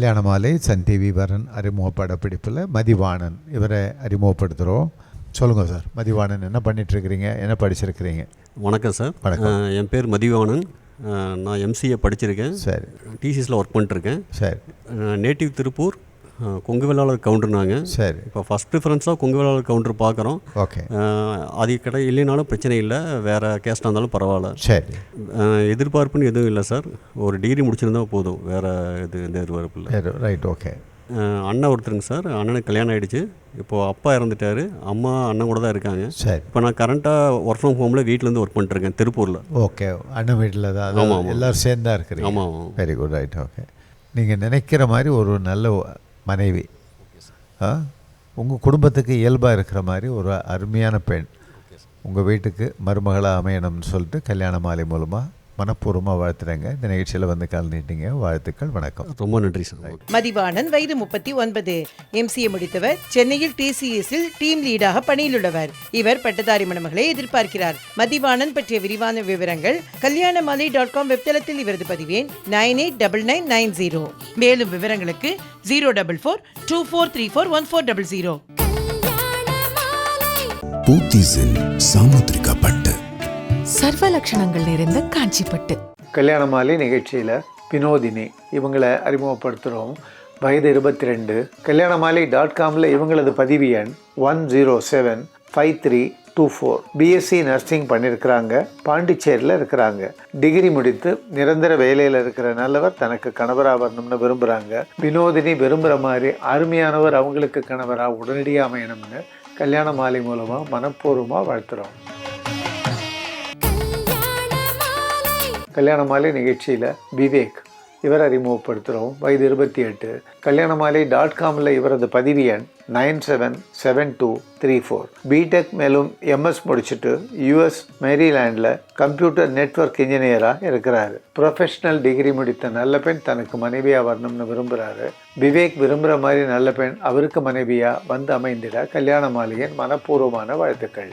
கல்யாண மாலை Sun TV வரன் அறிமுக படப்பிடிப்பில் மதிவாணன். இவரை அறிமுகப்படுத்துகிறோம் சொல்லுங்கள் சார் மதிவாணன் என்ன பண்ணிட்டு இருக்கிறீங்க என்ன படிச்சிருக்கிறீங்க? வணக்கம் சார். வணக்கம். என் பேர் மதிவாணன். நான் எம்சிஏ படிச்சிருக்கேன். சரி. டிசிஎஸில் ஒர்க் பண்ணிட்டுருக்கேன். சரி. நேட்டிவ் திருப்பூர் கொங்கு வேளாளர் கவுண்டர் நாங்கள் சரி. இப்போ ஃபஸ்ட் ப்ரிஃபரன்ஸாக கொங்கு வேளாளர் கவுண்டர் பார்க்குறோம் ஓகே. அது கடை இல்லைனாலும் பிரச்சனை இல்லை. வேறு கேஸ்டாக இருந்தாலும் பரவாயில்ல. சரி. எதிர்பார்ப்புன்னு எதுவும் இல்லை சார் ஒரு டிகிரி முடிச்சிருந்தா போதும். வேறு இது எந்த எதிர்பார்ப்பு இல்லை. ரைட் ஓகே அண்ணன் ஒருத்தருங்க சார் அண்ணனுக்கு கல்யாணம் ஆகிடுச்சு இப்போது அப்பா இறந்துட்டாரு. அம்மா அண்ணன் கூட தான் இருக்காங்க. சரி. இப்போ நான் கரண்ட்டாக ஒர்க் ஃப்ரம் ஹோமில் வீட்டிலேருந்து ஒர்க் பண்ணிட்டுருக்கேன் திருப்பூரில். ஓகே அண்ணன் வீட்டில் தான். ஆமாம். எல்லாரும் சேர்ந்தா இருக்கிறீங்க. ஆமாம் ஆமாம் வெரி குட் ரைட் ஓகே நீங்கள் நினைக்கிற மாதிரி ஒரு நல்ல மனைவி. உங்கள் குடும்பத்துக்கு இயல்பாக இருக்கிற மாதிரி ஒரு அருமையான பெண். உங்கள் வீட்டுக்கு மருமகளாக அமையணும்னு சொல்லிட்டு கல்யாண மாலை மூலமாக மனப்பூர்வமாக வாழ்த்துறேங்க. இந்த நிகழ்ச்சியில் வந்து கலந்துட்டீங்க வாழ்த்துக்கள் வணக்கம். ரொம்ப நன்றி சார். மதிவாணன் வயது முப்பத்தி ஒன்பது. எம்சிஏ முடித்தவர் சென்னையில் டிசிஎஸ்ஸில் டீம் லீடாக பணியிலுள்ளவர். இவர் பட்டதாரி மணமகளை எதிர்பார்க்கிறார். மதிவாணன் பற்றிய விரிவான விவரங்கள் கல்யாணமாலை டாட் காம் வெப்தளத்தில் இவரது பதிவேன் nine eight double nine nine zero. மேலும் விவரங்களுக்கு zero double four two four three four one four double zero. Kalyana Malai பூத்திஸில் சாமுத்திரிகா பட்டு. சர்வ லட்சணங்கள் நிறைந்த காஞ்சிப்பட்டு கல்யாண மாலை நிகழ்ச்சியில் வினோதினி இவங்களை அறிமுகப்படுத்துகிறோம் வயது இருபத்தி ரெண்டு கல்யாண மாலை டாட் காமில் இவங்களது பதிவு எண் one zero seven five three two four BSc nursing பண்ணியிருக்கிறாங்க பாண்டிச்சேரியில் இருக்கிறாங்க. டிகிரி முடித்து நிரந்தர வேலையில் இருக்கிற நல்லவர் தனக்கு கணவராக வரணும்னு விரும்புகிறாங்க வினோதினி விரும்புகிற மாதிரி அருமையானவர் அவங்களுக்கு கணவராக உடனடியாக அமையணும்னு கல்யாண மாலை மூலமாக மனப்பூர்வமாக வாழ்த்துகிறோம் கல்யாண மாலை நிகழ்ச்சியில் விவேக். இவரை அறிமுகப்படுத்துகிறோம் வயது இருபத்தி எட்டு. கல்யாண மாலை டாட் காமில் இவரது பதிவு எண் nine seven seven two three four. BTech மேலும் எம்எஸ் முடிச்சுட்டு யூஎஸ் மேரிலேண்டில் கம்ப்யூட்டர் நெட்வொர்க் இன்ஜினியராக இருக்கிறாரு. ப்ரொஃபஷனல் டிகிரி முடித்த நல்ல பெண் தனக்கு மனைவியாக வரணும்னு விரும்புகிறாரு விவேக் விரும்புகிற மாதிரி நல்ல பெண் அவருக்கு மனைவியாக வந்து அமைந்திட கல்யாண மாலையின் மனப்பூர்வமான வாழ்த்துக்கள்.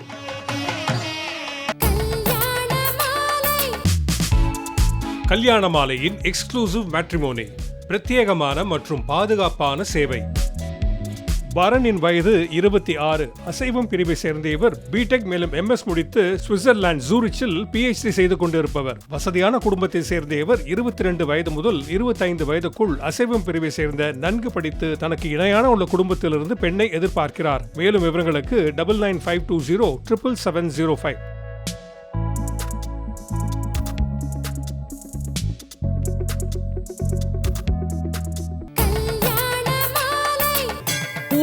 கல்யாண மாலையின் எக்ஸ்க்ளூசிவ் மேட்ரிமோனி பிரத்யேகமான மற்றும் பாதுகாப்பான சேவை. வரனின் வயது இருபத்தி ஆறு. அசைவம் பிரிவை சேர்ந்த இவர் பிடெக் மேலும் எம்எஸ் முடித்து சுவிட்சர்லாந்து ஜூரிச்சில் பிஹெச்டி செய்து கொண்டிருப்பவர். வசதியான குடும்பத்தை சேர்ந்த இவர் இருபத்தி ரெண்டு வயது முதல் இருபத்தைந்து வயதுக்குள் அசைவம் பிரிவை சேர்ந்த நன்கு படித்து தனக்கு இணையான உள்ள குடும்பத்திலிருந்து பெண்ணை எதிர்பார்க்கிறார். மேலும் விவரங்களுக்கு double nine five two zero triple seven zero five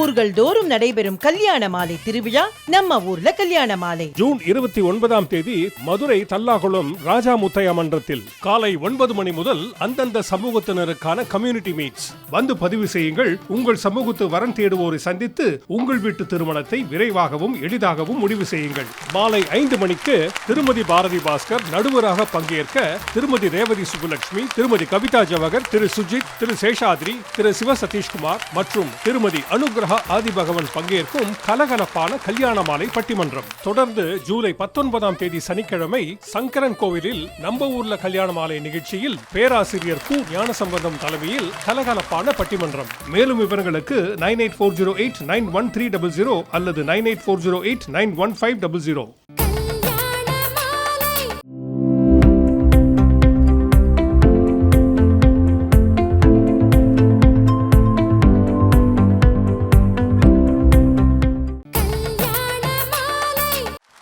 ஊர்கள் தோறும் நடைபெறும் கல்யாண மாலை திருவிழா நம்ம ஊர்ல கல்யாண மாலை. ஜூன் இருபத்தி ஒன்பதாம் தேதி மதுரை தல்லாகுளம் ராஜா முத்தையா மன்றத்தில் காலை ஒன்பது மணி முதல் அந்தந்த சமூகத்தினருக்கான கம்யூனிட்டி மீட்ஸ் வந்து பதிவு செய்யுங்கள். உங்கள் சமூகத்து வரன் தேடுவோரை சந்தித்து உங்கள் வீட்டு திருமணத்தை விரைவாகவும் எளிதாகவும் முடிவு செய்யுங்கள். மாலை ஐந்து மணிக்கு திருமதி பாரதி பாஸ்கர் நடுவராக பங்கேற்க திருமதி ரேவதி சுப்புலட்சுமி திருமதி கவிதா ஜவகர் திரு சுஜித் திரு சேஷாத்ரி திரு சிவ சதீஷ்குமார் மற்றும் திருமதி அனுகிரகா ஆதிபகவன் பங்கேற்கும் கலகலப்பான கல்யாண மாலை பட்டிமன்றம். தொடர்ந்து ஜூலை பத்தொன்பதாம் தேதி சனிக்கிழமை சங்கரன் கோவிலில் நம்ம ஊர்ல கல்யாண மாலை நிகழ்ச்சியில் பேராசிரியர் கு ஞானசம்பந்தம் தலைமையில் கலகலப்பான பட்டிமன்றம். மேலும் விவரங்களுக்கு nine eight four zero eight nine one three double zero அல்லது nine eight four zero eight nine one five double zero.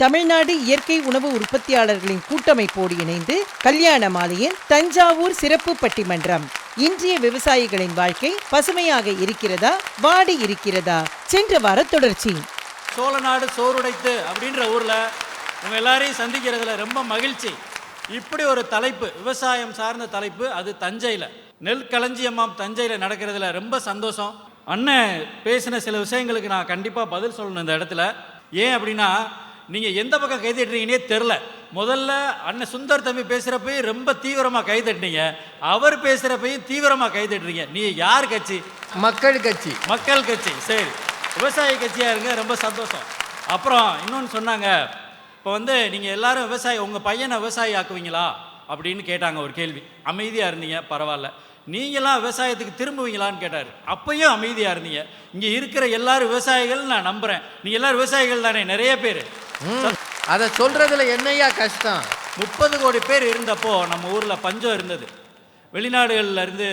Tamil Nadu இயற்கை உணவு உற்பத்தியாளர்களின் கூட்டமைப்போடு இணைந்து கல்யாண மாலையின் தஞ்சாவூர் சிறப்பு பட்டிமன்றம் இன்றைய விவசாயிகளின் வாழ்க்கை பசுமையாக இருக்கிறதா வாடி இருக்கிறதா? சென்ற வார தொடர்ச்சி. சோழநாடு சோறுடைத்து அப்படின்ற ஊரில் உங்கள் எல்லாரையும் சந்திக்கிறதுல ரொம்ப மகிழ்ச்சி. இப்படி ஒரு தலைப்பு விவசாயம் சார்ந்த தலைப்பு அது தஞ்சையில். நெல் களஞ்சியமாம் தஞ்சையில் நடக்கிறதுல ரொம்ப சந்தோஷம். அண்ணன் பேசின சில விஷயங்களுக்கு நான் கண்டிப்பாக பதில் சொல்லணும் இந்த இடத்துல. ஏன் அப்படின்னா நீங்கள் எந்த பக்கம் கை தட்டுறீங்கன்னே தெரில. முதல்ல அண்ணன் சுந்தர் தம்பி பேசுகிறப்பையும் ரொம்ப தீவிரமாக கை தட்டுனீங்க அவர் பேசுகிறப்பையும் தீவிரமாக கை தட்டுறீங்க நீ யார் கட்சி? மக்கள் கட்சி. மக்கள் கட்சி. சரி. விவசாய கட்சியாக இருங்க ரொம்ப சந்தோஷம். அப்புறம் இன்னொன்று சொன்னாங்க. இப்போ வந்து நீங்கள் எல்லாரும் விவசாயி உங்கள் பையனை விவசாயி ஆக்குவீங்களா? அப்படின்னு கேட்டாங்க ஒரு கேள்வி. அமைதியாக இருந்தீங்க பரவாயில்ல. நீங்களாம் விவசாயத்துக்கு திரும்புவீங்களான்னு கேட்டார். அப்பயும் அமைதியாக இருந்தீங்க. இங்கே இருக்கிற எல்லாரும் விவசாயிகள் நான் நம்புகிறேன் நீங்கள் எல்லாரும் விவசாயிகள் தானே நிறைய பேர். அதை சொல்றதுல என்னையா கஷ்டம்? முப்பது கோடி பேர் இருந்தப்போ நம்ம ஊரில் பஞ்சம் இருந்தது. வெளிநாடுகள்ல இருந்து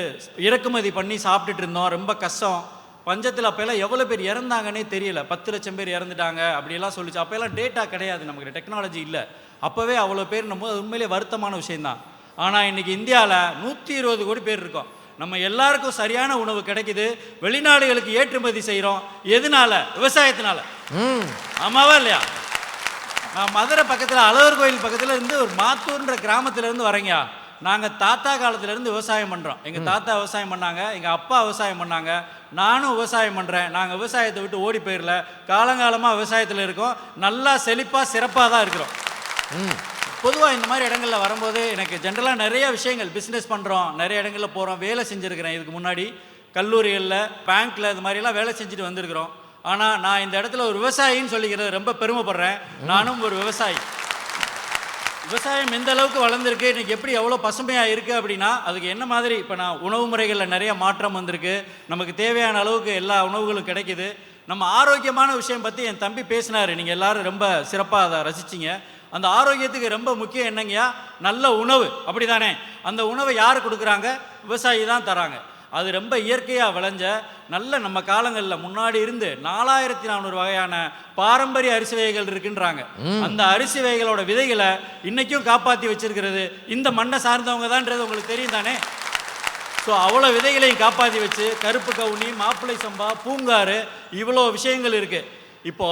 இறக்குமதி பண்ணி சாப்பிட்டுட்டு இருந்தோம். ரொம்ப கஷ்டம். பஞ்சத்தில் அப்போல்லாம் எவ்வளோ பேர் இறந்தாங்கன்னே தெரியல. பத்து லட்சம் பேர் இறந்துட்டாங்க அப்படியெல்லாம் சொல்லிச்சு. அப்போல்லாம் டேட்டா கிடையாது நமக்கு. டெக்னாலஜி இல்லை. அப்போவே அவ்வளோ பேர் நம்ம உண்மையிலே வருத்தமான விஷயம்தான். ஆனால் இன்னைக்கு இந்தியாவில் நூற்றி இருபது கோடி பேர் இருக்கோம். நம்ம எல்லாருக்கும் சரியான உணவு கிடைக்குது. வெளிநாடுகளுக்கு ஏற்றுமதி செய்கிறோம் எதனால? விவசாயத்தினால. ஆமாவா இல்லையா? நான் மதுரை பக்கத்தில் அழகர் கோயில் பக்கத்தில் இருந்து ஒரு மாத்தூர்ன்ற கிராமத்துல இருந்து வரேங்க நாங்கள் தாத்தா காலத்துல இருந்து விவசாயம் பண்ணுறோம் எங்கள் தாத்தா விவசாயம் பண்ணாங்க எங்கள் அப்பா விவசாயம் பண்ணாங்க நானும் விவசாயம் பண்ணுறேன் நாங்கள் விவசாயத்தை விட்டு ஓடி போயிடல காலங்காலமாக விவசாயத்தில் இருக்கோம். நல்லா செழிப்பாக சிறப்பாக தான் இருக்கிறோம். பொதுவாக இந்த மாதிரி இடங்கள்ல வரும்போது எனக்கு ஜென்ரலாக நிறைய விஷயங்கள் பிஸ்னஸ் பண்ணுறோம் நிறைய இடங்களில் போகிறோம் வேலை செஞ்சுருக்கிறேன். இதுக்கு முன்னாடி கல்லூரிகளில் பேங்க்கில் இது மாதிரிலாம் வேலை செஞ்சுட்டு வந்திருக்கிறோம். ஆனால் நான் இந்த இடத்துல ஒரு விவசாயின்னு சொல்லிக்கிறது ரொம்ப பெருமைப்படுறேன். நானும் ஒரு விவசாயி. விவசாயம் எந்த அளவுக்கு வளர்ந்துருக்கு இன்றைக்கி எப்படி எவ்வளோ பசுமையாக இருக்குது அப்படின்னா அதுக்கு என்ன மாதிரி இப்போ நான் உணவு முறைகளில் நிறைய மாற்றம் வந்திருக்கு. நமக்கு தேவையான அளவுக்கு எல்லா உணவுகளும் கிடைக்குது. நம்ம ஆரோக்கியமான விஷயம் பற்றி என் தம்பி பேசினார். நீங்கள் எல்லாரும் ரொம்ப சிறப்பாக அதை ரசிச்சிங்க. அந்த ஆரோக்கியத்துக்கு ரொம்ப முக்கியம் என்னங்கய்யா? நல்ல உணவு. அப்படி தானே அந்த உணவை யார் கொடுக்குறாங்க? விவசாயி தான் தராங்க. அது ரொம்ப இயற்கையாக விளைஞ்ச நல்ல நம்ம காலங்களில் முன்னாடி இருந்து நாலாயிரத்தி நானூறு வகையான பாரம்பரிய அரிசி வகைகள் இருக்குன்றாங்க. அந்த அரிசி வகைகளோட விதைகளை இன்னைக்கும் காப்பாற்றி வச்சிருக்கிறது. இந்த மண்ணை சார்ந்தவங்க தான்ன்றது உங்களுக்கு தெரியும் தானே? ஸோ அவ்வளோ விதைகளையும் காப்பாற்றி வச்சு கருப்பு கவுனி மாப்பிள்ளை சம்பா பூங்காறு இவ்வளோ விஷயங்கள் இருக்கு. இப்போ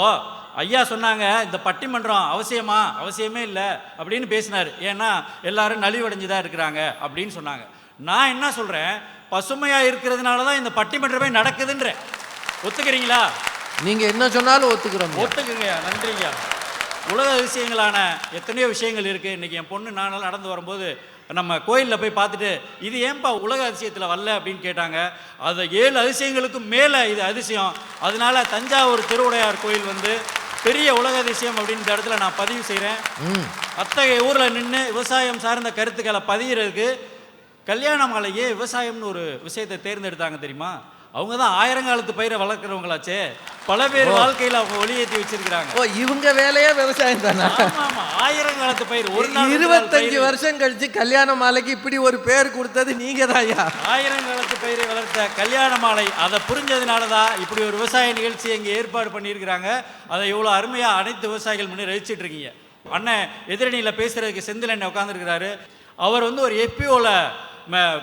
ஐயா சொன்னாங்க இந்த பட்டிமன்றம் அவசியமா? அவசியமே இல்லை. அப்படின்னு பேசினார். ஏன்னா எல்லாரும் நலிவடைஞ்சு தான் இருக்கிறாங்க அப்படின்னு சொன்னாங்க. நான் என்ன சொல்கிறேன் பசுமையாக இருக்கிறதுனால தான் இந்த பட்டிமன்றமே நடக்குதுன்றேன் ஒத்துக்கிறீங்களா? நீங்க என்ன சொன்னாலும் ஒத்துக்கிறோம் ஒத்துக்குங்க நன்றிங்க. உலக அதிசயங்களான எத்தனையோ விஷயங்கள் இருக்குது இன்றைக்கி என் பொண்ணு நானெல்லாம் நடந்து வரும்போது நம்ம கோயிலில் போய் பார்த்துட்டு இது ஏன்பா உலக அதிசயத்தில் வரல? அப்படின்னு கேட்டாங்க. அது ஏழு அதிசயங்களுக்கும் மேலே இது அதிசயம். அதனால தஞ்சாவூர் திருவுடையார் கோயில் வந்து பெரிய உலக அதிசயம் அப்படின்னு இந்த இடத்துல நான் பதிவு செய்கிறேன் அத்தகைய ஊரில் நின்று விவசாயம் சார்ந்த கருத்துக்களை பதிகிறதுக்கு கல்யாண மாலையே விவசாயம்னு ஒரு விஷயத்தை தேர்ந்தெடுத்தாங்க தெரியுமா? அவங்க தான் ஆயிரங்காலத்து பயிரை வளர்க்குறவங்களாச்சே. பல பேர் வாழ்க்கையில் அவங்க ஒளியேற்றி வச்சிருக்கிறாங்க. ஓ இவங்க வேலையே விவசாயம் தானா. ஆயிரங்காலத்து பயிர். ஒரு நாள் இருபத்தஞ்சு. வருஷம் கழிச்சு கல்யாண மாலைக்கு இப்படி ஒரு பேர் கொடுத்தது நீங்க தான் ஐயா. ஆயிரங்காலத்து பயிரை வளர்த்த கல்யாண மாலை அதை புரிஞ்சதுனால தான் இப்படி ஒரு விவசாய நிகழ்ச்சி இங்கே ஏற்பாடு பண்ணியிருக்கிறாங்க. அதை இவ்வளோ அருமையாக அனைத்து விவசாயிகள் முன்னே ரசிச்சிட்டு இருக்கீங்க. அண்ணன் எதிரணியில் பேசுறதுக்கு செந்தில் அண்ணன் உட்காந்துருக்கிறாரு அவர் வந்து ஒரு எஃபிஓவில்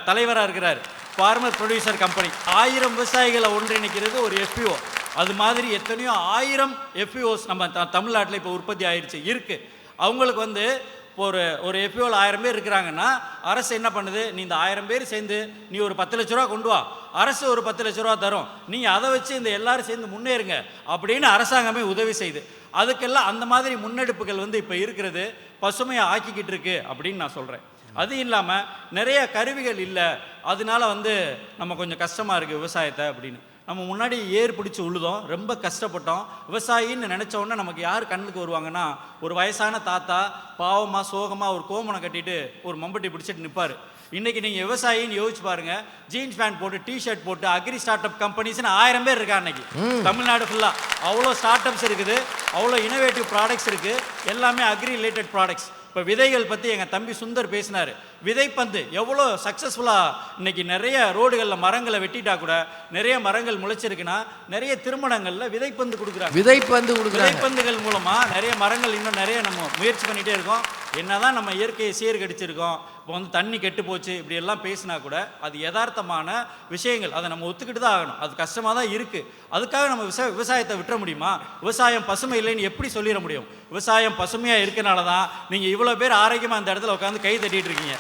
தலைவராக இருக்கிறார். ஃபார்மர் ப்ரொடியூசர் கம்பெனி ஆயிரம் விவசாயிகளை ஒன்றிணைக்கிறது ஒரு எஃபிஓ அது மாதிரி எத்தனையோ ஆயிரம் எஃப்இஓஸ் நம்ம த தமிழ்நாட்டில் இப்போ உற்பத்தி ஆயிடுச்சு இருக்குது அவங்களுக்கு வந்து இப்போ ஒரு ஒரு எஃப்இஓவில் ஆயிரம் பேர் இருக்கிறாங்கன்னா அரசு என்ன பண்ணுது? நீ இந்த ஆயிரம் பேர் சேர்ந்து நீ ஒரு பத்து லட்ச ரூபா கொண்டு வா. அரசு ஒரு பத்து லட்ச ரூபா தரும். நீங்கள் அதை வச்சு இந்த எல்லாரும் சேர்ந்து முன்னேறுங்க அப்படின்னு அரசாங்கமே உதவி செய்யுது அதுக்கெல்லாம் அந்த மாதிரி முன்னெடுப்புகள் வந்து இப்போ இருக்கிறது பசுமையை ஆக்கிக்கிட்டு இருக்கு அப்படின்னு நான் சொல்கிறேன் அது இல்லாமல் நிறைய கருவிகள் இல்லை. அதனால வந்து நம்ம கொஞ்சம் கஷ்டமாக இருக்குது விவசாயத்தை அப்படின்னு. நம்ம முன்னாடி ஏர் பிடிச்சி உழுதோம் ரொம்ப கஷ்டப்பட்டோம். விவசாயின்னு நினச்ச உடனே நமக்கு யார் கண்ணுக்கு வருவாங்கன்னா ஒரு வயசான தாத்தா பாவமாக சோகமாக ஒரு கோமணம் கட்டிட்டு ஒரு மம்பட்டி பிடிச்சிட்டு நிற்பார் இன்னைக்கு நீங்கள் விவசாயின்னு யோசிச்சு பாருங்க ஜீன்ஸ் பேண்ட் போட்டு டிஷர்ட் போட்டு அக்ரி ஸ்டார்ட் அப் கம்பெனிஸ்னு ஆயிரம் பேர் இருக்கா அன்னைக்கு தமிழ்நாடு ஃபுல்லாக அவ்வளோ ஸ்டார்ட் அப்ஸ் இருக்குது அவ்வளோ இனோவேட்டிவ் ப்ராடக்ட்ஸ் இருக்குது. எல்லாமே அக்ரி ரிலேட்டட் ப்ராடக்ட்ஸ் இப்போ விதைகள் பற்றி எங்கள் தம்பி சுந்தர் பேசினார். விதைப்பந்து. எவ்வளோ சக்ஸஸ்ஃபுல்லாக இன்னைக்கு நிறைய ரோடுகளில் மரங்களை வெட்டிட்டா கூட நிறைய மரங்கள் முளைச்சிருக்குன்னா நிறைய திருமணங்களில் விதைப்பந்து கொடுக்குறாங்க. விதைப்பந்து கொடுக்குறாங்க. விதைப்பந்துகள் மூலமா நிறைய மரங்கள் இன்னும் நிறைய நம்ம முயற்சி பண்ணிட்டே இருக்கோம். என்னதான் நம்ம இயற்கையை சீர்கடிச்சிருக்கோம் இப்போ வந்து தண்ணி கெட்டு போச்சு இப்படி எல்லாம் பேசினா கூட அது யதார்த்தமான விஷயங்கள். அதை நம்ம ஒத்துக்கிட்டு தான் ஆகணும். அது கஷ்டமாக தான் இருக்கு. அதுக்காக நம்ம விவசாய விவசாயத்தை விட்டுற முடியுமா? விவசாயம் பசுமை இல்லைன்னு எப்படி சொல்லிட முடியும்? விவசாயம் பசுமையாக இருக்கனால தான் நீங்கள் இவ்வளோ பேர் ஆரோக்கியமாக அந்த இடத்துல உட்காந்து கை தட்டிட்டு இருக்கீங்க.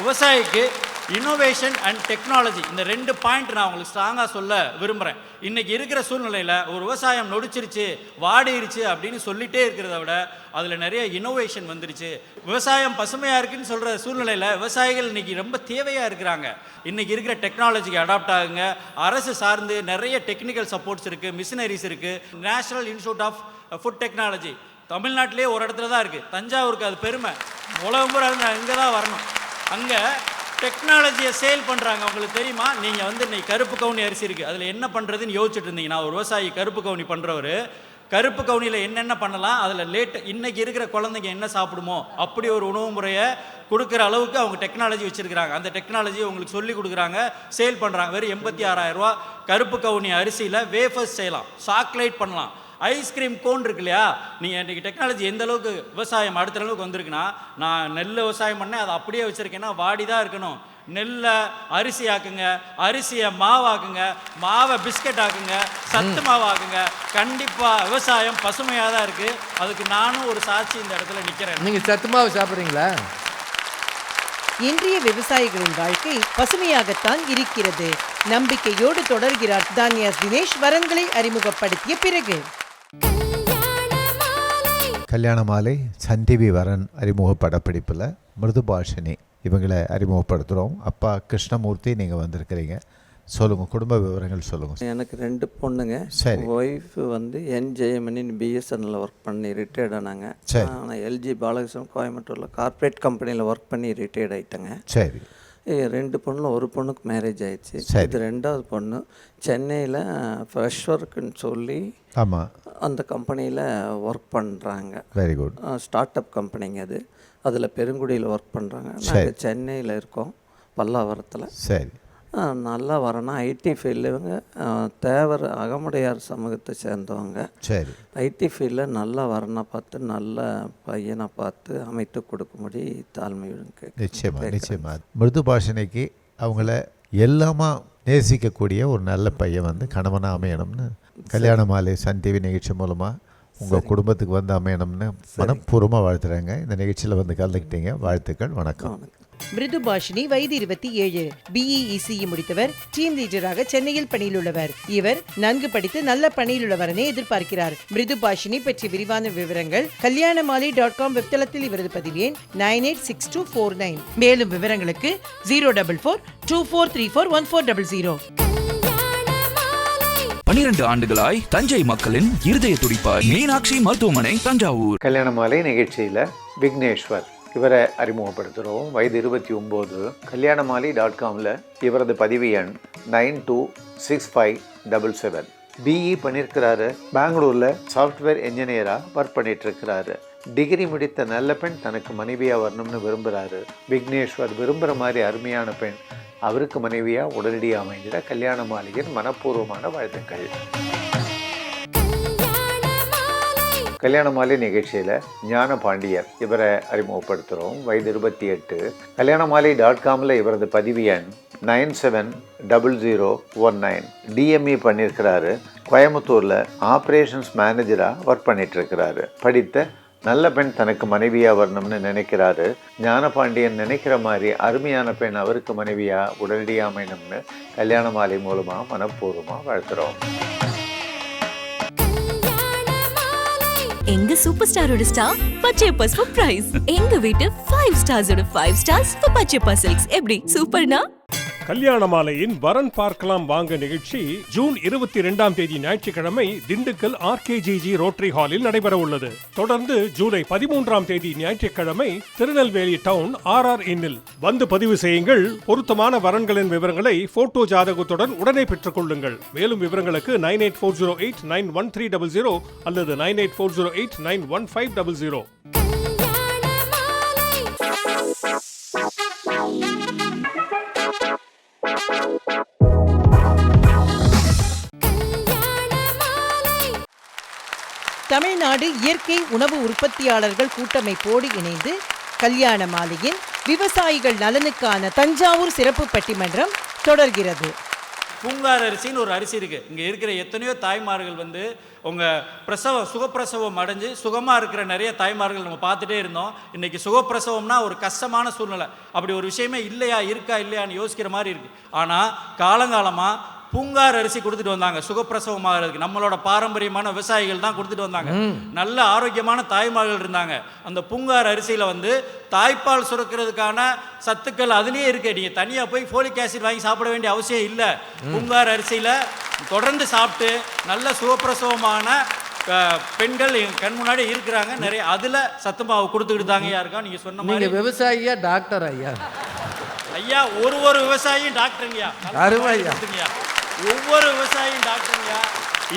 விவசாயிக்கு இனோவேஷன் அண்ட் டெக்னாலஜி இந்த ரெண்டு பாயிண்ட் நான் உங்களுக்கு ஸ்ட்ராங்காக சொல்ல விரும்புகிறேன் இன்னைக்கு இருக்கிற சூழ்நிலையில் ஒரு விவசாயம் நொடிச்சிருச்சு வாடிருச்சு அப்படின்னு சொல்லிட்டே இருக்கிறத விட அதில் நிறைய இனோவேஷன் வந்துருச்சு. விவசாயம் பசுமையாக இருக்குன்னு சொல்கிற சூழ்நிலையில் விவசாயிகள் இன்னைக்கு ரொம்ப தேவையாக இருக்கிறாங்க. இன்னைக்கு இருக்கிற டெக்னாலஜிக்கு அடாப்ட் ஆகுங்க. அரசு சார்ந்து நிறைய டெக்னிக்கல் சப்போர்ட்ஸ் இருக்குது மிஷினரிஸ் இருக்குது national institute of food technology தமிழ்நாட்டிலே ஒரு இடத்துல தான் இருக்குது தஞ்சாவூருக்கு அது பெருமை. உலகம் பூரா இங்கே தான் வரணும். அங்கே டெக்னாலஜியை சேல் பண்ணுறாங்க உங்களுக்கு தெரியுமா? நீங்கள் வந்து இன்னைக்கு கருப்பு கவுனி அரிசி இருக்குது அதில் என்ன பண்ணுறதுன்னு யோசிச்சுட்டு இருந்தீங்கன்னா ஒரு விவசாயி கருப்பு கவுனி பண்ணுறவர் கருப்பு கவுனியில் என்னென்ன பண்ணலாம்? அதில் லேட் இன்னைக்கு இருக்கிற குழந்தைங்க என்ன சாப்பிடுமோ? அப்படி ஒரு உணவு முறையை கொடுக்குற அளவுக்கு அவங்க டெக்னாலஜி வச்சுருக்கிறாங்க. அந்த டெக்னாலஜி உங்களுக்கு சொல்லி கொடுக்குறாங்க. சேல் பண்ணுறாங்க வெறும் எண்பத்தி ஆறாயிரம் ரூபா கருப்பு கவுனி அரிசியில் வேஃபர்ஸ் செய்யலாம். சாக்லேட் பண்ணலாம். ஐஸ்கிரீம் கோன் இருக்கு இல்லையா? நீங்கள் இன்றைக்கி டெக்னாலஜி எந்த அளவுக்கு விவசாயம் அடுத்த அளவுக்கு வந்திருக்குன்னா நான் நெல் விவசாயம் பண்ணேன் அதை அப்படியே வச்சுருக்கேன்னா வாடி தான் இருக்கணும். நெல்லை அரிசி ஆக்குங்க அரிசியை மாவாக்குங்க மாவை பிஸ்கட் ஆக்குங்க சத்து மாவாக்குங்க கண்டிப்பாக விவசாயம் பசுமையாக தான் இருக்குது அதுக்கு நானும் ஒரு சாட்சி இந்த இடத்துல நிற்கிறேன் நீங்க சத்துமாவு சாப்பிட்றீங்களா? இன்றைய விவசாயிகளின் வாழ்க்கை பசுமையாகத்தான் இருக்கிறது. நம்பிக்கையோடு தொடர்கிறார் தானியாஸ் தினேஷ். வரன்களை அறிமுகப்படுத்திய பிறகு. கல்யாண மாலை சன் டிவி வரன் அறிமுக படப்பிடிப்பில் மிருதுபாஷினி. இவங்களை அறிமுகப்படுத்துகிறோம் அப்பா கிருஷ்ணமூர்த்தி நீங்கள் வந்திருக்கிறீங்க. சொல்லுங்கள் குடும்ப விவரங்கள் சொல்லுங்கள் எனக்கு ரெண்டு பொண்ணுங்க. சரி. ஒய்ஃப் வந்து என் ஜெயமணின்னு பிஎஸ்என்எல் ஒர்க் பண்ணி ரிட்டையர்ட் ஆனாங்க. சரி. நான் எல்ஜி பாலகிருஷ்ணன் கோயம்புத்தூரில் கார்ப்பரேட் கம்பெனியில் ஒர்க் பண்ணி ரிட்டையர்ட் ஆயிட்டேங்க. சரி. ரெண்டு பொண்ணில் ஒரு பொண்ணுக்கு மேரேஜ் ஆயிடுச்சு. இது ரெண்டாவது பொண்ணு. சென்னையில் ஃப்ரெஷ் ஒர்க்குன்னு சொல்லி ஆமாம் அந்த கம்பெனியில் ஒர்க் பண்ணுறாங்க வெரி குட் ஸ்டார்ட் அப் கம்பெனிங்க அது. அதில் பெருங்குடியில் ஒர்க் பண்ணுறாங்க. நாங்கள் சென்னையில் இருக்கோம் பல்லாவரத்தில். சரி. நல்லா வரணும். ஐடி ஃபீல்டில் இவங்க தேவர் அகமுடையார் சமூகத்தை சேர்ந்தவங்க. சரி. ஐடி ஃபீல்டில் நல்லா வரணும் பார்த்து நல்ல பையனை பார்த்து அமைத்து கொடுக்கும்படி தாழ்மையுடன் கேட்க நிச்சயமா நிச்சயமா. மிருதுபாஷினிக்கு அவங்கள எல்லாமா நேசிக்கக்கூடிய ஒரு நல்ல பையன் வந்து கணவனாக அமையணும்னு. கல்யாண மாலை சன் டிவி நிகழ்ச்சி மூலமாக உங்கள் குடும்பத்துக்கு வந்து அமையணும்னு மனப்பூர்வமாக வாழ்த்துறாங்க. இந்த நிகழ்ச்சியில் வந்து கலந்துக்கிட்டீங்க. வாழ்த்துக்கள் வணக்கம். மிருது பாஷினி வயது இருபத்தி ஏழு. பிஇஇசிஇ முடித்தவர். டீம் லீடராக சென்னையில் பணியிலுள்ளவர். இவர் நன்கு படித்து நல்ல பணியிலுள்ளவரனே எதிர்பார்க்கிறார். மிருது பாஷினி பற்றிய விரிவான விவரங்கள் கல்யாணமாலை டாட் காம் வெப்தளத்தில் இவரது பதிவு எண் nine eight six two four nine. மேலும் விவரங்களுக்கு zero double four two four three four one four double zero. பனிரெண்டு ஆண்டுகளாய் தஞ்சை மக்களின் இருதய துடிப்பாய். மீனாட்சி மருத்துவமனை தஞ்சாவூர். கல்யாண மாலை நிகழ்ச்சியில் விக்னேஸ்வர். இவரை அறிமுகப்படுத்துகிறோம் வயது இருபத்தி ஒம்பது. கல்யாணமாலி டாட் காமில் இவரது பதிவு எண் nine two six five double seven. BE பண்ணியிருக்கிறாரு பெங்களூரில் சாஃப்ட்வேர் இன்ஜினியராக ஒர்க் பண்ணிகிட்ருக்கிறாரு டிகிரி முடித்த நல்ல பெண் தனக்கு மனைவியாக வரணும்னு விரும்புகிறாரு விக்னேஸ்வர் விரும்புகிற மாதிரி அருமையான பெண். அவருக்கு மனைவியாக உடனடியாக அமைந்திட கல்யாண மாளிகையின் மனப்பூர்வமான வாழ்த்துக்கள். கல்யாண மாலை நிகழ்ச்சியில் ஞான பாண்டியர் இவரை அறிமுகப்படுத்துகிறோம் வயது இருபத்தி எட்டு. கல்யாண மாலை டாட் காமில் இவரது பதிவு எண் nine seven double zero one nine. DME பண்ணியிருக்கிறாரு கோயம்புத்தூரில் ஆப்ரேஷன்ஸ் மேனேஜராக ஒர்க் பண்ணிகிட்ருக்கிறாரு படித்த நல்ல பெண் தனக்கு மனைவியாக வரணும்னு நினைக்கிறாரு. ஞானபாண்டியன் நினைக்கிற மாதிரி அருமையான பெண் அவருக்கு மனைவியாக உடனடியாக அமையணும்னு கல்யாண மாலை மூலமாக மனப்பூர்வமாக வாழ்த்துறோம். எங்க சூப்பர் ஸ்டாரோட ஸ்டார் பச்சையப்பா ஃபார் பிரைஸ் எங்க வீட்டு ஃபைவ் ஸ்டார்ஸோட ஃபைவ் ஸ்டார்ஸ் ஃபார் பச்சையப்பா எப்படி? சூப்பர்னா கல்யாண மாலையின் வரன் பார்க்கலாம் வாங்க நிகழ்ச்சி ஜூன் இருபத்தி இரண்டாம் தேதி ஞாயிற்றுக்கிழமை திண்டுக்கல் ஆர்கேஜிஜி ரோட்டரி ஹாலில் நடைபெற உள்ளது. தொடர்ந்து ஜூலை பதிமூன்றாம் தேதி ஞாயிற்றுக்கிழமை திருநெல்வேலி டவுன் ஆர் ஆர் இன்னில். வந்து பதிவு செய்யுங்கள். பொருத்தமான வரன்களின் விவரங்களை போட்டோ ஜாதகத்துடன் உடனே பெற்றுக் கொள்ளுங்கள் மேலும் விவரங்களுக்கு nine eight four zero eight nine one three double zero அல்லது nine eight four zero eight nine one five double zero. Tamil Nadu இயற்கை உணவு உற்பத்தியாளர்கள் கூட்டமைப்போடு இணைந்து கல்யாண மாலையின் விவசாயிகள் நலனுக்கான தஞ்சாவூர் சிறப்பு பட்டிமன்றம் தொடர்கிறது. பூங்கார் அரிசின்னு ஒரு அரிசி இருக்குது இங்கே இருக்கிற எத்தனையோ தாய்மார்கள் வந்து உங்கள் பிரசவம் சுகப்பிரசவம் அடைஞ்சு சுகமாக இருக்கிற நிறைய தாய்மார்கள் நம்ம பார்த்துட்டே இருந்தோம். இன்றைக்கி சுகப்பிரசவம்னா ஒரு கஷ்டமான சூழ்நிலை. அப்படி ஒரு விஷயமே இல்லையா இருக்கா இல்லையான்னு யோசிக்கிற மாதிரி இருக்குது ஆனால் காலங்காலமாக பூங்கார் அரிசி கொடுத்துட்டு வந்தாங்க. சுகப்பிரசவமாகிறதுக்கு நம்மளோட பாரம்பரியமான விவசாயிகள் தான் கொடுத்துட்டு வந்தாங்க. நல்ல ஆரோக்கியமான தாய்மார்கள் இருந்தாங்க. அந்த பூங்கார் அரிசியில் வந்து தாய்ப்பால் சுரக்கிறதுக்கான சத்துக்கள் அதுலேயே இருக்கு. நீங்கள் தனியாக போய் ஃபோலிக் ஆசிட் வாங்கி சாப்பிட வேண்டிய அவசியம் இல்லை. பூங்கார் அரிசியில் தொடர்ந்து சாப்பிட்டு நல்ல சுகப்பிரசவமான பெண்கள் கண் முன்னாடி இருக்கிறாங்க. நிறைய அதில் சத்து மாவு கொடுத்துக்கிட்டு தாங்க யாருக்கா நீங்கள் சொன்ன மாதிரி விவசாயியா டாக்டர் ஐயா? ஐயா ஒரு ஒரு விவசாயியும் டாக்டருங்கய்யா. அருமை ஐயா. கொடுத்துங்கய்யா. ஒவ்வொரு விவசாயியும் டாக்டருங்கய்யா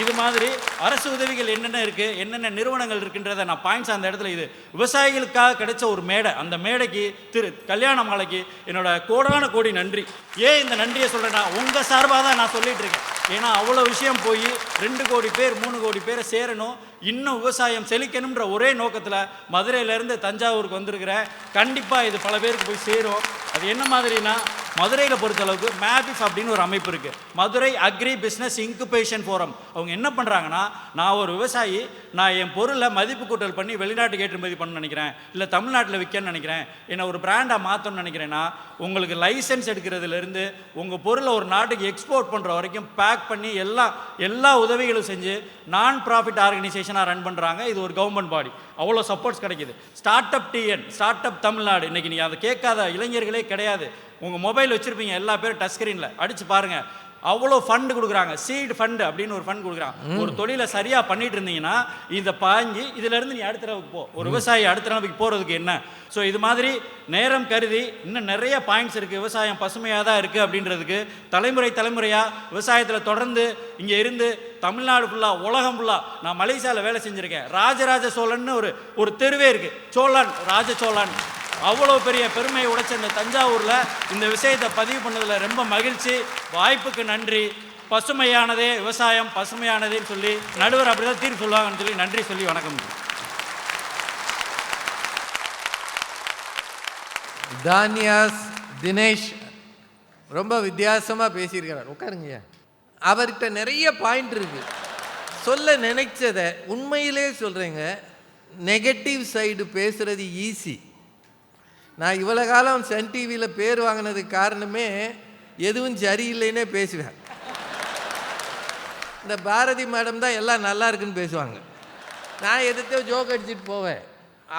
இது மாதிரி அரசு உதவிகள் என்னென்ன இருக்குது என்னென்ன நிறுவனங்கள் இருக்குன்றத நான் பாயிண்ட்ஸ் அந்த இடத்துல இது. விவசாயிகளுக்காக கிடைச்ச ஒரு மேடை. அந்த மேடைக்கு திரு கல்யாண மாலைக்கு என்னோட கோடான கோடி நன்றி. ஏன் இந்த நன்றியை சொல்கிறேன்னா உங்கள் சார்பாக தான் நான் சொல்லிகிட்டு இருக்கேன். ஏன்னா அவ்வளோ விஷயம் போய் ரெண்டு கோடி பேர் மூணு கோடி பேரை சேரணும். இன்னும் விவசாயம் செழிக்கணுன்ற ஒரே நோக்கத்தில் மதுரையிலேருந்து தஞ்சாவூருக்கு வந்திருக்கிறேன் கண்டிப்பாக இது பல பேருக்கு போய் சேரும். அது என்ன மாதிரினா மதுரையில் பொறுத்தளவுக்கு மேபிஸ் அப்படின்னு ஒரு அமைப்பு இருக்குது Madurai agri business incubation forum அவங்க என்ன பண்ணுறாங்கன்னா நான் ஒரு விவசாயி நான் என் பொருளை மதிப்பு கூட்டல் பண்ணி வெளிநாட்டுக்கு ஏற்றுமதி பண்ணணும்னு நினைக்கிறேன். இல்லை தமிழ்நாட்டில் விற்கணும்னு நினைக்கிறேன். என்னை ஒரு பிராண்டாக மாற்றணும்னு நினைக்கிறேன்னா உங்களுக்கு லைசன்ஸ் எடுக்கிறதுலேருந்து உங்கள் பொருளை ஒரு நாட்டுக்கு எக்ஸ்போர்ட் பண்ணுற வரைக்கும் பேக் பண்ணி எல்லா எல்லா உதவிகளும் செஞ்சு நான் ப்ராஃபிட் ஆர்கனைசேஷன் ஆர்கனைசேஷனாக ரன் பண்ணுறாங்க இது ஒரு கவர்மெண்ட் பாடி அவ்வளோ சப்போர்ட்ஸ் கிடைக்குது. Start up TN start up Tamil Nadu இன்னைக்கு நீங்கள் அதை கேட்காத இளைஞர்களே கிடையாது. உங்கள் மொபைல் வச்சுருப்பீங்க. எல்லா பேரும் டச் ஸ்க்ரீனில் அடித்து பாருங்கள் அவ்வளோ ஃபண்டு கொடுக்குறாங்க. சீடு ஃபண்டு அப்படின்னு ஒரு ஃபண்ட் கொடுக்குறாங்க. ஒரு தொழிலை சரியாக பண்ணிட்டு இருந்தீங்கன்னா இதை பாஞ்சு இதிலேருந்து நீ அடுத்த அளவுக்கு போ. ஒரு விவசாயி அடுத்த அளவுக்கு போகிறதுக்கு என்ன? ஸோ இது மாதிரி நேரம் கருதி இன்னும் நிறைய பாயிண்ட்ஸ் இருக்குது விவசாயம் பசுமையாக தான் இருக்குது அப்படின்றதுக்கு தலைமுறை தலைமுறையாக விவசாயத்தில் தொடர்ந்து இங்கே இருந்து தமிழ்நாடு ஃபுல்லாக உலகம் ஃபுல்லாக நான் மலேசியாவில் வேலை செஞ்சுருக்கேன். ராஜராஜ சோழன்னு ஒரு ஒரு தெருவே இருக்குது சோழன் ராஜ சோழன். அவ்வளோ பெரிய பெருமையை உடைச்ச இந்த தஞ்சாவூரில் இந்த விஷயத்தை பதிவு பண்ணதில் ரொம்ப மகிழ்ச்சி. வாய்ப்புக்கு நன்றி. பசுமையானதே விவசாயம் பசுமையானதேன்னு சொல்லி நடுவர் அப்படி தான் தீர்ப்பு சொல்லுவாங்கன்னு சொல்லி நன்றி சொல்லி வணக்கம். தானியாஸ் தினேஷ் ரொம்ப வித்தியாசமாக பேசியிருக்கிறார். உட்காருங்க அவர்கிட்ட நிறைய பாயிண்ட் இருக்குது சொல்ல நினைச்சதை உண்மையிலே சொல்கிறேங்க நெகட்டிவ் சைடு பேசுகிறது ஈஸி நான் இவ்வளோ காலம் சன் டிவியில் பேர் வாங்கினதுக்கு காரணமே எதுவும் சரியில்லைன்னே பேசுவேன். இந்த பாரதி மேடம் தான் எல்லாம் நல்லா இருக்குன்னு பேசுவாங்க. நான் எதிர்த்தே ஜோக் அடிச்சுட்டு போவேன்.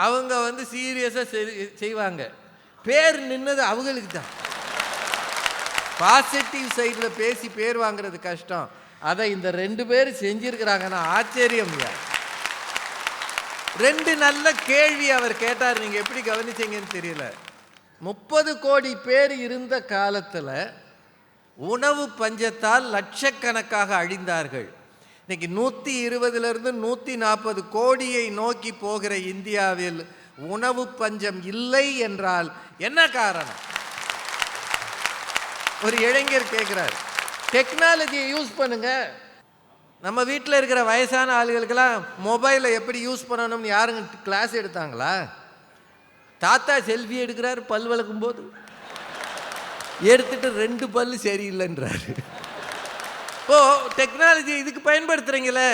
அவங்க வந்து சீரியஸாக செய்வாங்க. பேர் நின்னது அவங்களுக்கு தான். பாசிட்டிவ் சைடில் பேசி பேர் வாங்குறது கஷ்டம். அதை இந்த ரெண்டு பேர் செஞ்சுருக்கிறாங்கன்னா ஆச்சரியம் இல்லை ரெண்டு நல்ல கேள்வி அவர் கேட்டார். நீங்கள் எப்படி கவனிச்சீங்கன்னு தெரியல. முப்பது கோடி பேர் இருந்த காலத்தில் உணவு பஞ்சத்தால் லட்சக்கணக்காக அழிந்தார்கள். இன்னைக்கு நூற்றி இருபதுலேருந்து நூற்றி நாற்பது கோடியை நோக்கி போகிற இந்தியாவில் உணவு பஞ்சம் இல்லை என்றால் என்ன காரணம்? ஒரு இளைஞர் கேட்குறாரு டெக்னாலஜியை யூஸ் பண்ணுங்கள் நம்ம வீட்டில் இருக்கிற வயசான ஆளுகளுக்கெல்லாம் மொபைலை எப்படி யூஸ் பண்ணணும்னு யாருங்க கிளாஸ் எடுத்தாங்களா? தாத்தா செல்ஃபி எடுக்கிறார் பல் வளர்க்கும் போது எடுத்துட்டு ரெண்டு பல்லு சரியில்லைன்றாரு. இப்போ டெக்னாலஜி இதுக்கு பயன்படுத்துகிறீங்களே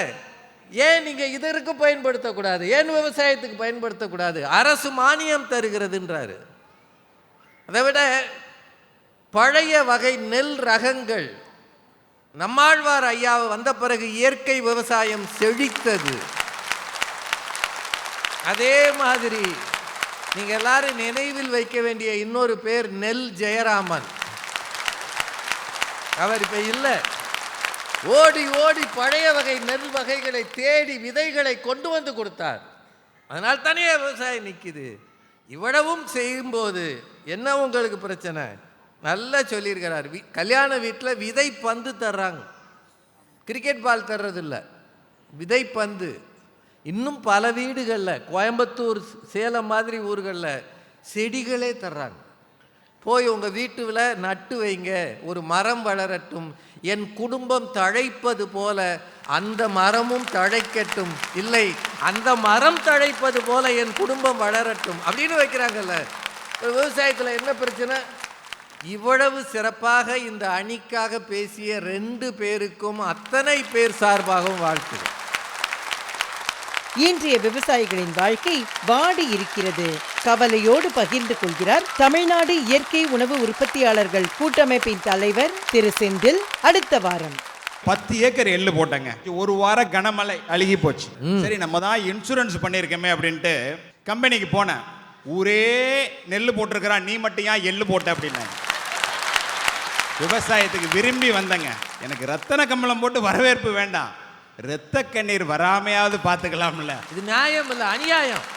ஏன் நீங்கள் இதற்கு பயன்படுத்தக்கூடாது? ஏன் விவசாயத்துக்கு பயன்படுத்தக்கூடாது? அரசு மானியம் தருகிறதுன்றாரு. அதை விட பழைய வகை நெல் ரகங்கள் நம்மாழ்வார் ஐயா வந்த பிறகு இயற்கை விவசாயம் செழித்தது. அதே மாதிரி நீங்க எல்லாரும் நினைவில் வைக்க வேண்டிய இன்னொரு பேர் நெல் ஜெயராமன். அவர் இப்ப இல்லை. ஓடி ஓடி பழைய வகை நெல் வகைகளை தேடி விதைகளை கொண்டு வந்து கொடுத்தார். அதனால் தானே விவசாயம் நிற்கிது இவ்வளவும் செய்யும்போது என்ன உங்களுக்கு பிரச்சனை? நல்லா சொல்லியிருக்கிறார். வி கல்யாண வீட்டில் விதை பந்து தர்றாங்க. கிரிக்கெட் பால் தர்றதில்ல. விதை பந்து. இன்னும் பல வீடுகளில் கோயம்புத்தூர் சேலம் மாதிரி ஊர்களில் செடிகளே தர்றாங்க. போய் உங்கள் வீட்டுல நட்டு வைங்க. ஒரு மரம் வளரட்டும். என் குடும்பம் தழைப்பது போல அந்த மரமும் தழைக்கட்டும். இல்லை அந்த மரம் தழைப்பது போல என் குடும்பம் வளரட்டும். அப்படின்னு வைக்கிறாங்கல்ல. விவசாயத்தில் என்ன பிரச்சனை? இவ்வளவு சிறப்பாக இந்த அணிக்காக பேசிய ரெண்டு பேருக்கும் அத்தனை பேர் சார்பாகவும் வாழ்த்துகிறேன் இன்றைய விவசாயிகளின் வாழ்க்கை வாடி இருக்கிறது. கவலையோடு பகிர்ந்து கொள்கிறார் தமிழ்நாடு இயற்கை உணவு உற்பத்தியாளர்கள் கூட்டமைப்பின் தலைவர் திரு செந்தில் அடுத்த வாரம். பத்து ஏக்கர் எள்ளு போட்டேங்க. ஒரு வாரம் கனமழை அழுகி போச்சு. சரி நம்ம தான் இன்சூரன்ஸ் பண்ணியிருக்கோமே அப்படின்ட்டு கம்பெனிக்கு போனேன். ஊரே நெல் போட்டிருக்கிறான் நீ மட்டும் ஏன் எள்ளு போட்ட அப்படின்னாங்க. விவசாயத்துக்கு விரும்பி வந்தேங்க. எனக்கு ரத்தன கம்பளம் போட்டு வரவேற்பு வேண்டாம். இரத்த கண்ணீர் வராமையாவது பார்த்துக்கலாம்ல. இது நியாயம் இல்லை அநியாயம்.